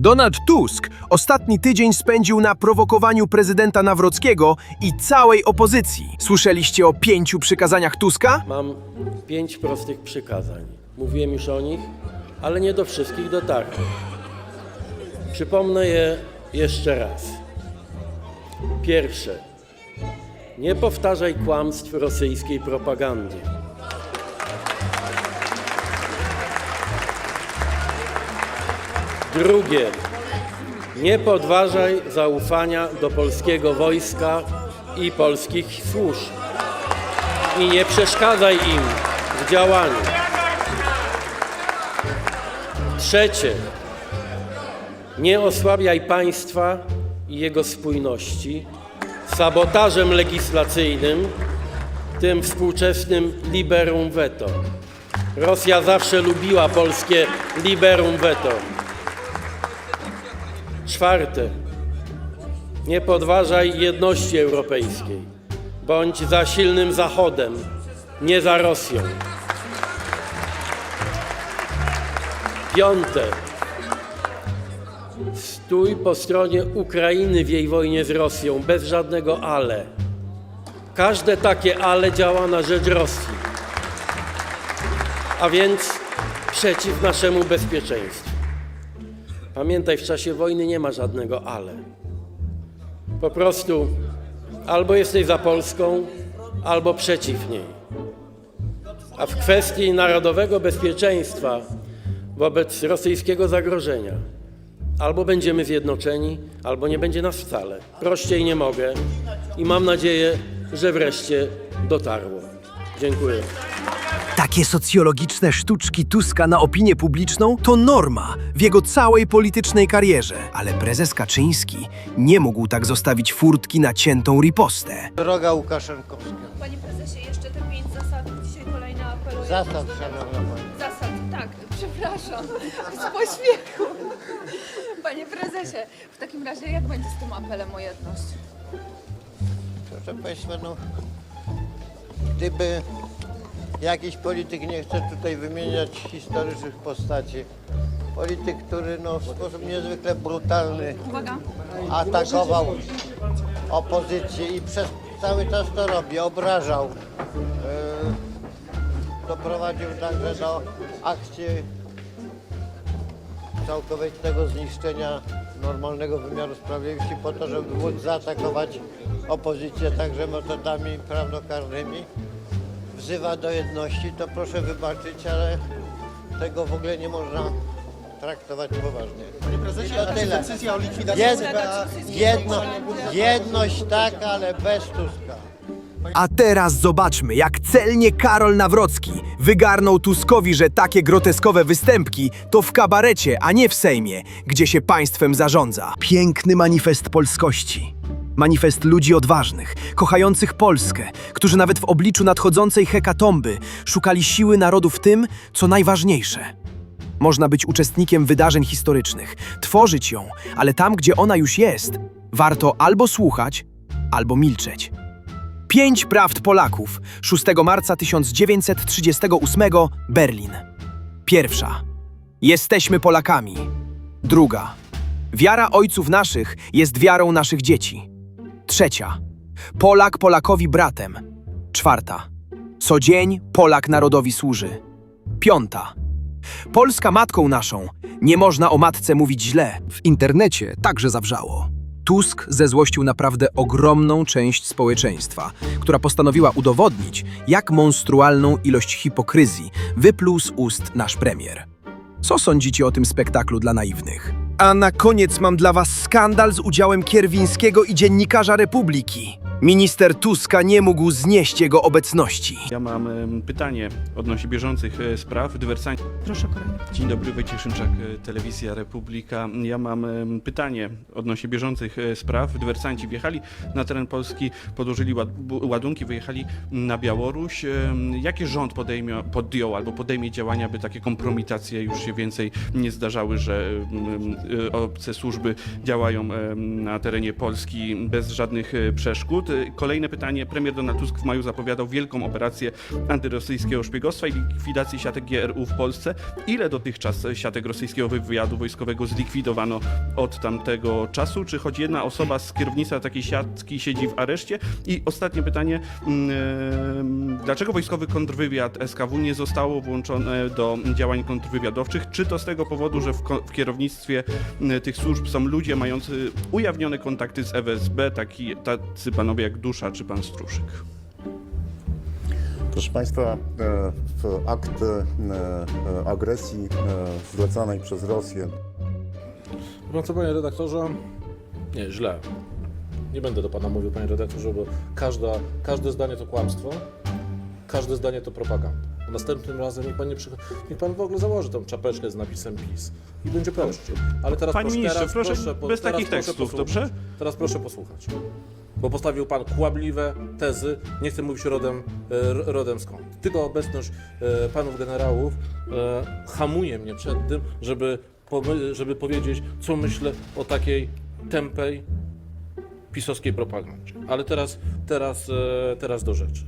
Donald Tusk ostatni tydzień spędził na prowokowaniu prezydenta Nawrockiego i całej opozycji. Słyszeliście o pięciu przykazaniach Tuska? Mam pięć prostych przykazań. Mówiłem już o nich, ale nie do wszystkich dotarłem. Przypomnę je jeszcze raz. Pierwsze. Nie powtarzaj kłamstw rosyjskiej propagandy. Drugie. Nie podważaj zaufania do polskiego wojska i polskich służb i nie przeszkadzaj im w działaniu. Trzecie, nie osłabiaj państwa i jego spójności sabotażem legislacyjnym, tym współczesnym liberum veto. Rosja zawsze lubiła polskie liberum veto. Czwarte, nie podważaj jedności europejskiej. Bądź za silnym Zachodem, nie za Rosją. Piąte. Stój po stronie Ukrainy w jej wojnie z Rosją, bez żadnego ale. Każde takie ale działa na rzecz Rosji. A więc przeciw naszemu bezpieczeństwu. Pamiętaj, w czasie wojny nie ma żadnego ale. Po prostu albo jesteś za Polską, albo przeciw niej. A w kwestii narodowego bezpieczeństwa wobec rosyjskiego zagrożenia albo będziemy zjednoczeni, albo nie będzie nas wcale. Prościej nie mogę i mam nadzieję, że wreszcie dotarło. Dziękuję. Takie socjologiczne sztuczki Tuska na opinię publiczną to norma w jego całej politycznej karierze. Ale prezes Kaczyński nie mógł tak zostawić furtki na ciętą ripostę. Droga Łukaszenkowska. Panie prezesie, jeszcze te pięć zasad dzisiaj kolejne apeluję. Zasad, szanowna pani. Zasad, tak, przepraszam. Z pośmiechu. Panie prezesie, w takim razie jak będzie z tym apelem o jedność? Proszę Państwa, no, gdyby jakiś polityk, nie chcę tutaj wymieniać historycznych postaci, polityk, który no, w sposób niezwykle brutalny Uwaga. atakował opozycję i przez cały czas to robi, obrażał, yy, doprowadził także do akcji całkowitego zniszczenia normalnego wymiaru sprawiedliwości po to, żeby móc zaatakować opozycję także metodami prawnokarnymi. Wzywa do jedności, to proszę wybaczyć, ale tego w ogóle nie można traktować poważnie. Panie prezesie, to tyle. decyzja o likwidacji Jed, CBA jedno, jedność tak, ale bez Tuska. A teraz zobaczmy, jak celnie Karol Nawrocki wygarnął Tuskowi, że takie groteskowe występki to w kabarecie, a nie w Sejmie, gdzie się państwem zarządza. Piękny manifest polskości. Manifest ludzi odważnych, kochających Polskę, którzy nawet w obliczu nadchodzącej hekatomby szukali siły narodu w tym, co najważniejsze. Można być uczestnikiem wydarzeń historycznych, tworzyć ją, ale tam, gdzie ona już jest, warto albo słuchać, albo milczeć. Pięć prawd Polaków 6 marca 1938 Berlin. Pierwsza. Jesteśmy Polakami. Druga. Wiara ojców naszych jest wiarą naszych dzieci. Trzecia. Polak Polakowi bratem. Czwarta. Co dzień Polak narodowi służy. Piąta. Polska matką naszą. Nie można o matce mówić źle. W internecie także zawrzało. Tusk zezłościł naprawdę ogromną część społeczeństwa, która postanowiła udowodnić, jak monstrualną ilość hipokryzji wypluł z ust nasz premier. Co sądzicie o tym spektaklu dla naiwnych? A na koniec mam dla was skandal z udziałem Kierwińskiego i dziennikarza Republiki. Minister Tuska nie mógł znieść jego obecności. Ja mam em, pytanie odnośnie bieżących e, spraw. Dywersanci. Proszę kolejny. Dzień dobry, Wojciech Szymczak, e, Telewizja Republika. Ja mam em, pytanie odnośnie bieżących e, spraw. Dywersanci wjechali na teren Polski, podłożyli ład, bu- ładunki, wyjechali na Białoruś. Em, Jakie rząd podejmie, podjął albo podejmie działania, by takie kompromitacje już się więcej nie zdarzały, że em, e, obce służby działają em, na terenie Polski bez żadnych e, przeszkód? Kolejne pytanie. Premier Donald Tusk w maju zapowiadał wielką operację antyrosyjskiego szpiegostwa i likwidacji siatek GRU w Polsce. Ile dotychczas siatek rosyjskiego wywiadu wojskowego zlikwidowano od tamtego czasu? Czy choć jedna osoba z kierownictwa takiej siatki siedzi w areszcie? I ostatnie pytanie. mm, Dlaczego wojskowy kontrwywiad SKW nie zostało włączone do działań kontrwywiadowczych? Czy to z tego powodu, że w, w kierownictwie mm, tych służb są ludzie mający ujawnione kontakty z FSB, taki, tacy panowie jak Dusza czy pan Struszyk? Proszę Państwa, e, w akt e, e, agresji zlecanej przez Rosję No co, panie redaktorze? Nie, źle. Nie będę do pana mówił, panie redaktorze, bo każda, każde zdanie to kłamstwo, każde zdanie to propaganda. Następnym razem niech pan, nie przychodzi, niech pan w ogóle założy tą czapeczkę z napisem PiS i będzie prościej. Ale teraz Panie proszę, ministrze, teraz, proszę po- bez teraz takich proszę tekstów, posłuchać. dobrze? Teraz proszę posłuchać. Bo postawił pan kłabliwe tezy, nie chcę mówić rodem, e, rodem skąd. Tylko obecność e, panów generałów e, hamuje mnie przed tym, żeby, żeby powiedzieć, co myślę o takiej tępej pisowskiej propagandzie. Ale teraz, teraz, teraz do rzeczy.